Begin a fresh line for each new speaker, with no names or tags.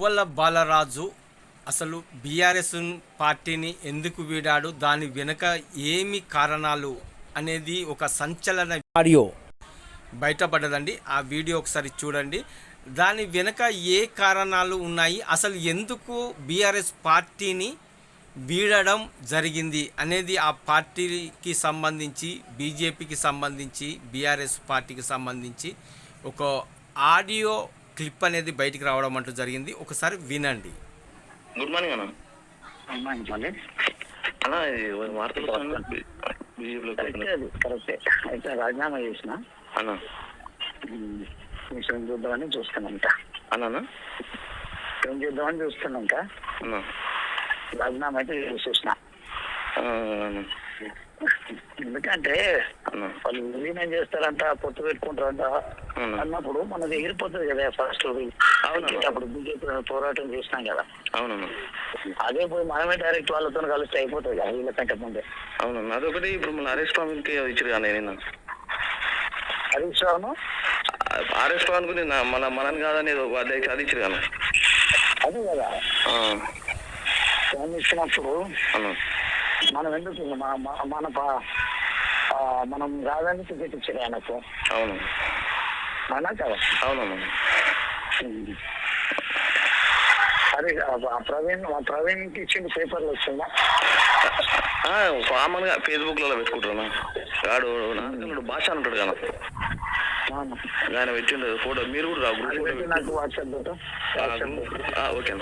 గువ్వల బాలరాజు అసలు బీఆర్ఎస్ పార్టీని ఎందుకు వీడాడు? దాని వెనుక ఏమి కారణాలు అనేది ఒక సంచలన ఆడియో బయటపడదండి ఆ వీడియో ఒకసారి చూడండి. దాని వెనుక ఏ కారణాలు ఉన్నాయి? అసలు ఎందుకు బీఆర్ఎస్ పార్టీని వీడడం జరిగింది అనేది ఆ పార్టీకి సంబంధించి బీజేపీకి సంబంధించి బీఆర్ఎస్ పార్టీకి సంబంధించి ఒక ఆడియో క్లిప్ అనేది బయటికి రావడం అంటూ జరిగింది. ఒకసారి వినండి.
గుడ్ మార్నింగ్ అన్న. అన్న
అయితే రాజీనామా చేసిన.
అన్న.
విషయం చూద్దామని చూస్తున్నాం ఇంకా
అన్న.
ఏం చేద్దామని చూస్తున్నాం ఇంకా
అన్న.
రాజీనామా అయితే
అన్న.
ఎందుకంటే
అన్న.
వాళ్ళు విలీనం చేస్తారంట పొత్తు పెట్టుకుంటారంట
అవును.
అన్నప్పుడు మనది ఎగిరిపోతుంది కదా ఫస్ట్
అవును.
అప్పుడు బీజేపీ పోరాటం చేసినాం కదా.
అవునన్న
అదే పోయి మనమే డైరెక్ట్ వాళ్ళతో కలిస్తే అయిపోతుంది కదా వీళ్ళకంటే ముందే.
అవునన్న అదొకటి ఇప్పుడు మన ఆర్ఎస్ స్వామికి ఇచ్చారు కానీ నిన్న.
హరీష్ రావును?
ఆర్ఎస్ స్వామికి నిన్న మన మనని కాదని అది ఇచ్చారు కానీ
అదే కదా. ఇచ్చినప్పుడు మనం ఎందుకు మన మన- మన రాదని ఇచ్చారు ఆయనకు
అవును.
అవునా కదా ఆ, ఆ ప్రవీణ్ ఆ ప్రవీణ్కి ఇచ్చింది పేపర్లు వచ్చిందా
కామన్గా ఫేస్బుక్లలో పెట్టుకుంటున్నా వాడు నాడు భాష అని ఉంటాడు కదా.
అవును.
ఆయన పెట్టిండు ఫోటో. మీరు కూడా
అది నాకు వాట్సాప్.
ఓకే